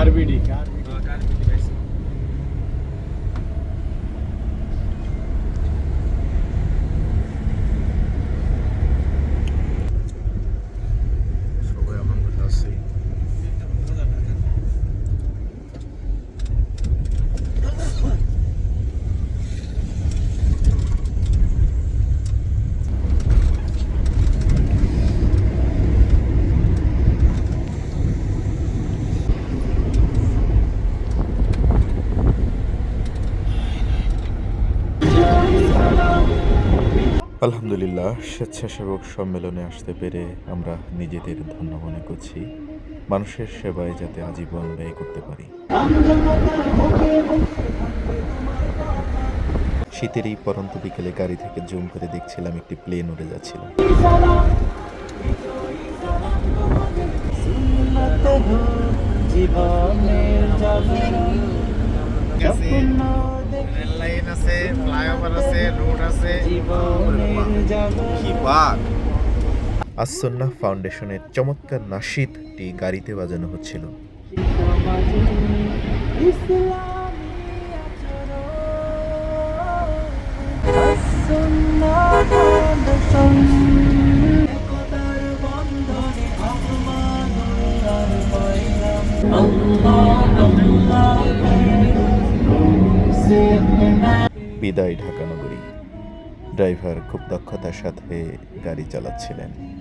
RBD আলহামদুলিল্লাহ, স্বেচ্ছাসেবক সম্মেলনে আসতে পেরে আমরা নিজেদের ধন্য মনে করছি। মানুষের সেবায় যাতে আজীবন ব্যয় করতে পারি। শীতের এই পরন্ত বিকেলে গাড়ি থেকে জুম করে দেখছিলাম একটি প্লেন উড়ে যাচ্ছিল। জীবনের ফ্লাইওভার আছে রোড আছে। কি বাঘ। আসন্না ফাউন্ডেশনের চমৎকার নাশিদটি গাড়িতে বাজানো হচ্ছিল। বিদায় ঢাকা নগরী। ড্রাইভার খুব দক্ষতার সাথে গাড়ি চালাচ্ছিলেন।